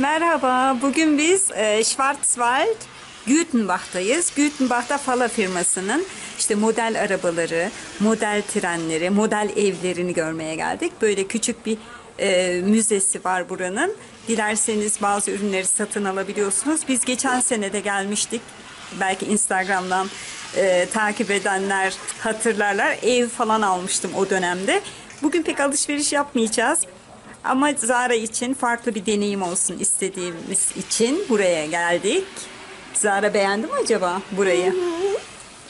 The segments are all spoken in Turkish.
Merhaba, bugün biz e, Schwarzwald Gütenbach'tayız. Gütenbach'ta Fala firmasının işte model arabaları, model trenleri, model evlerini görmeye geldik. Böyle küçük bir e, müzesi var buranın. Dilerseniz bazı ürünleri satın alabiliyorsunuz. Biz geçen sene de gelmiştik. Belki Instagram'dan e, takip edenler hatırlarlar. Ev falan almıştım o dönemde. Bugün pek alışveriş yapmayacağız. Ama Zara için farklı bir deneyim olsun istediğimiz için buraya geldik. Zara beğendi mi acaba burayı?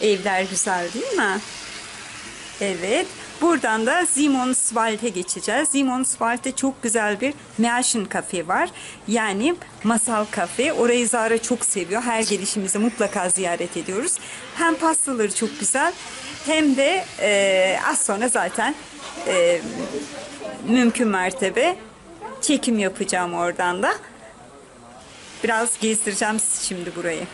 Evler güzel değil mi? Evet. Buradan da Simonswald'e geçeceğiz. Simonswald'de çok güzel bir Märchen kafe var. Yani masal kafe. Orayı Zara çok seviyor. Her gelişimizde mutlaka ziyaret ediyoruz. Hem pastaları çok güzel hem de e, az sonra zaten e, mümkün mertebe çekim yapacağım oradan da. Biraz gezdireceğim sizi şimdi burayı.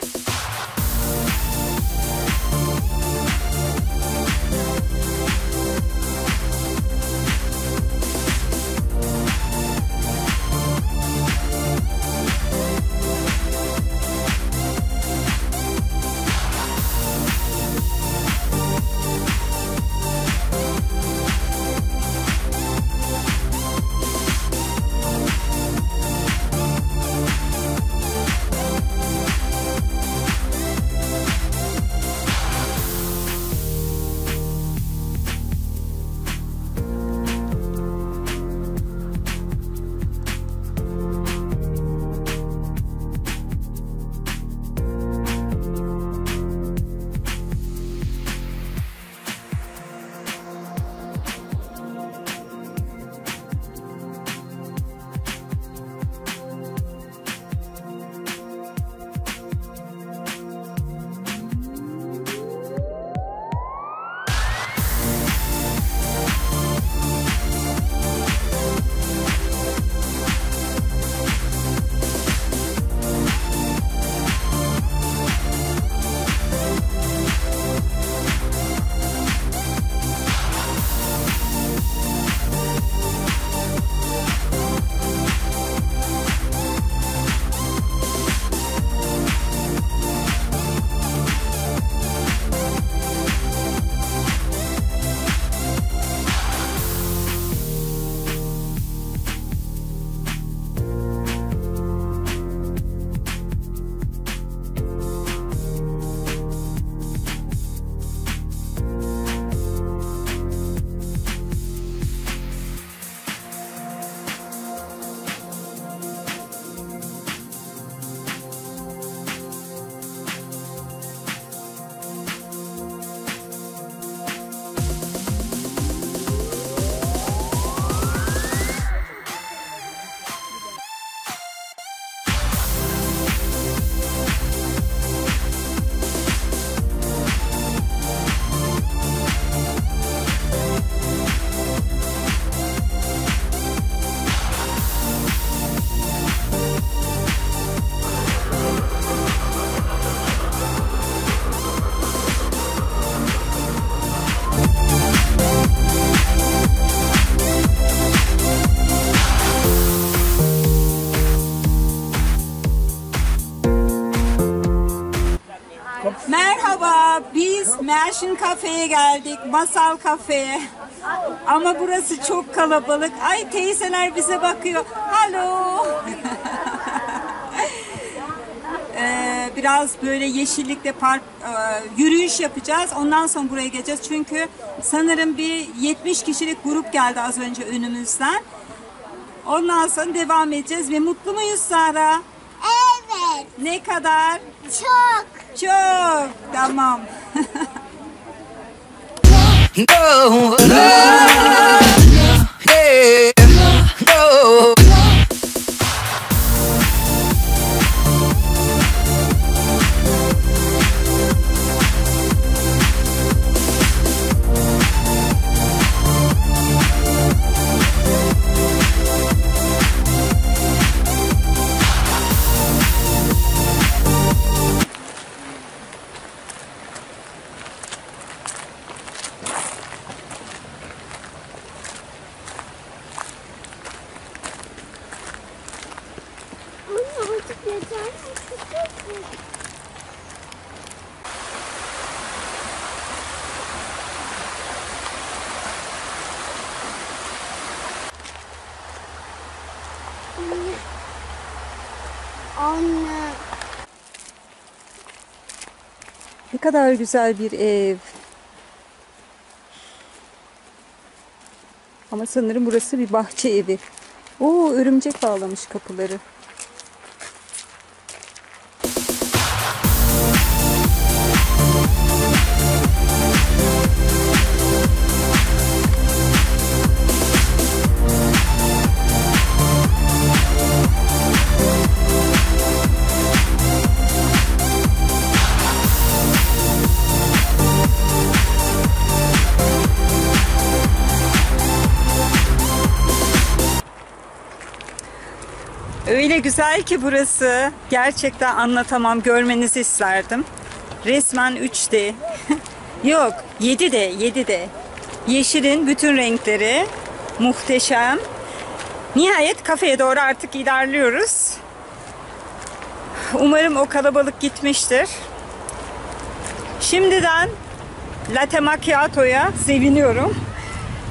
Merşin Kafe'ye geldik, Masal Kafe'ye. Ama burası çok kalabalık. Ay teyzeler bize bakıyor. Halo. Ee, biraz böyle yeşillikte park e, yürüyüş yapacağız. Ondan sonra buraya geleceğiz. Çünkü sanırım bir 70 kişilik grup geldi az önce önümüzden. Ondan sonra devam edeceğiz ve mutlu muyuz Sara? Evet. Ne kadar? Çok. Çok. Tamam. No, kadar güzel bir ev. Ama sanırım burası bir bahçe evi. Oo örümcek bağlamış kapıları. Öyle güzel ki burası. Gerçekten anlatamam. Görmenizi isterdim. Resmen 3D. Yok 7D 7D. Yeşilin bütün renkleri muhteşem. Nihayet kafeye doğru artık ilerliyoruz. Umarım o kalabalık gitmiştir. Şimdiden latte macchiato'ya seviniyorum.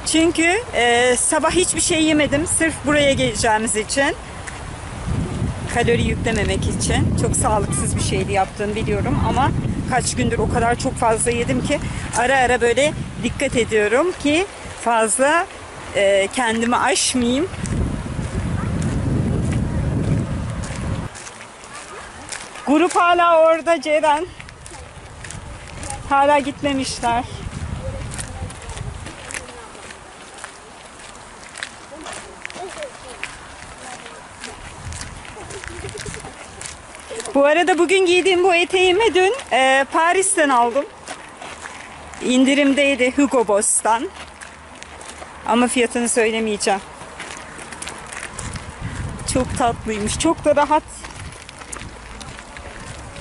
Çünkü e, sabah hiçbir şey yemedim sırf buraya geleceğimiz için kalori yüklememek için. Çok sağlıksız bir şeydi yaptığını biliyorum ama kaç gündür o kadar çok fazla yedim ki ara ara böyle dikkat ediyorum ki fazla e, kendimi aşmayayım. Grup hala orada Ceren. Hala gitmemişler. Bu arada bugün giydiğim bu eteğimi dün e, Paris'ten aldım. İndirimdeydi Hugo Boss'tan. Ama fiyatını söylemeyeceğim. Çok tatlıymış. Çok da rahat.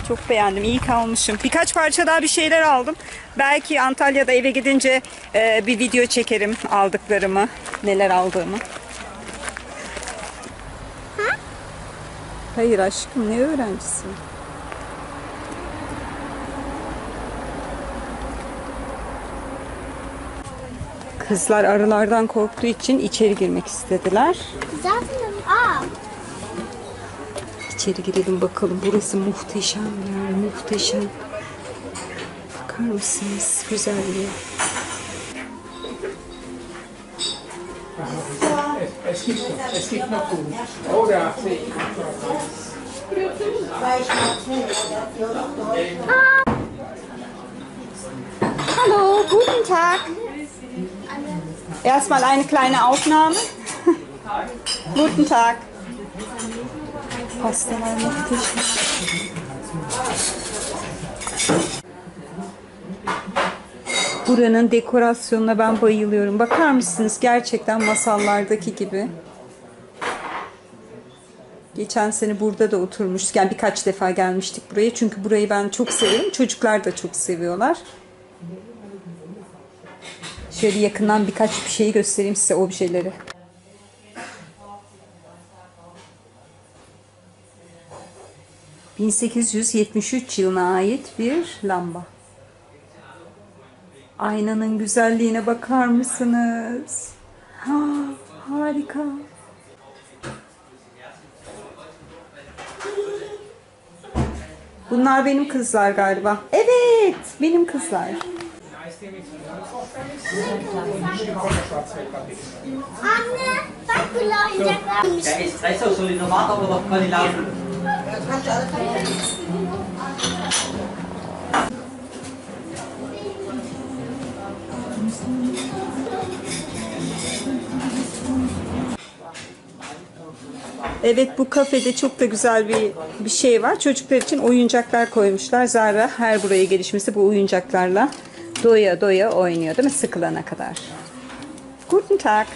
Çok beğendim. İyi kalmışım. Birkaç parça daha bir şeyler aldım. Belki Antalya'da eve gidince e, bir video çekerim aldıklarımı. Neler aldığımı. Hayır aşkım ne öğrencisi? Kızlar arılardan korktuğu için içeri girmek istediler. Zaten aa. İçeri girelim bakalım. Burası muhteşem bir yer, muhteşem. Bakar mısınız güzelliğe? Es gibt noch, es gibt noch gut. Oder sehe ich. Hallo, guten Tag. Erstmal eine kleine Aufnahme. guten Tag. Pastalar muhteşem. Buranın dekorasyonuna ben bayılıyorum. Bakar mısınız? Gerçekten masallardaki gibi. Geçen sene burada da oturmuştuk. Yani birkaç defa gelmiştik buraya. Çünkü burayı ben çok seviyorum. Çocuklar da çok seviyorlar. Şöyle yakından birkaç bir şeyi göstereyim size objeleri. ...1873 yılına ait bir lamba. Aynanın güzelliğine bakar mısınız? Ha, harika. Bunlar benim kızlar galiba. Evet, benim kızlar. Anne bak die Evet bu kafede çok da güzel bir bir şey var. Çocuklar için oyuncaklar koymuşlar. Zara her buraya gelişmesi bu oyuncaklarla doya doya oynuyor değil mi? Sıkılana kadar. Guten Tag.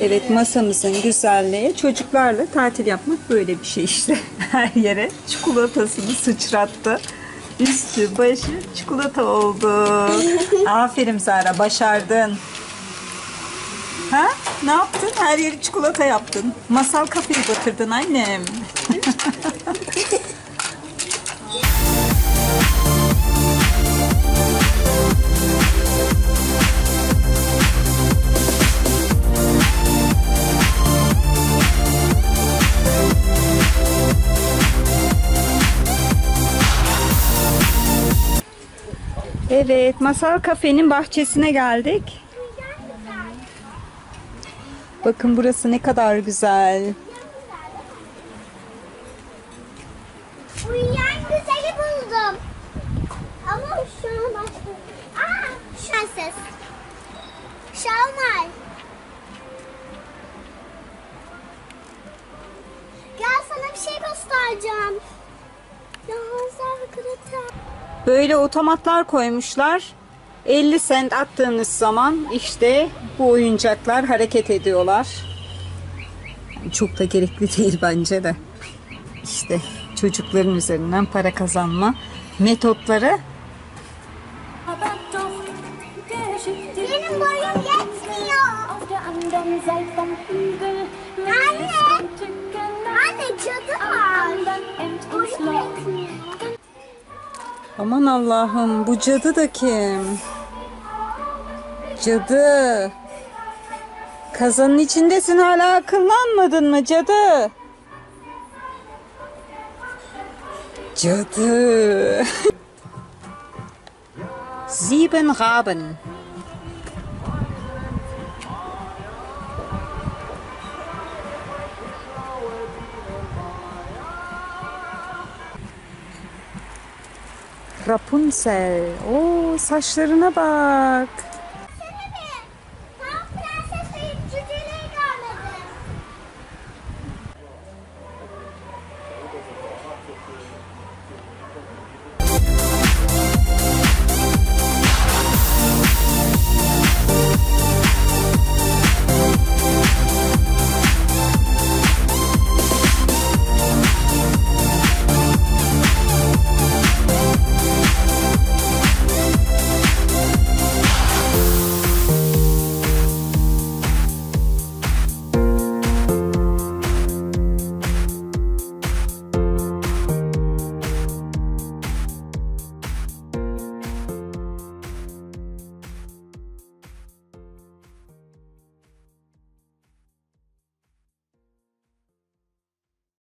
Evet masamızın güzelliği çocuklarla tatil yapmak böyle bir şey işte. Her yere çikolatasını sıçrattı. Üstü başı çikolata oldu. Aferin Zara başardın. Ha? Ne yaptın? Her yeri çikolata yaptın. Masal kafayı batırdın annem. Evet, Masal Kafe'nin bahçesine geldik. Bakın burası ne kadar güzel. Uyuyan güzeli buldum. Ama şu an başka. Aa, şanssız. Şalmay. Gel sana bir şey göstereceğim. Ya Hazar. Böyle otomatlar koymuşlar. 50 sent attığınız zaman işte bu oyuncaklar hareket ediyorlar. Çok da gerekli değil bence de. İşte çocukların üzerinden para kazanma metotları Benim boyum yetmiyor. Anne! Anne cadı var. Boyum yetmiyor. Aman Allah'ım bu cadı da kim? Cadı. Kazanın içindesin hala akıllanmadın mı cadı? Cadı. Sieben Raben. Rapunzel. Oo saçlarına bak.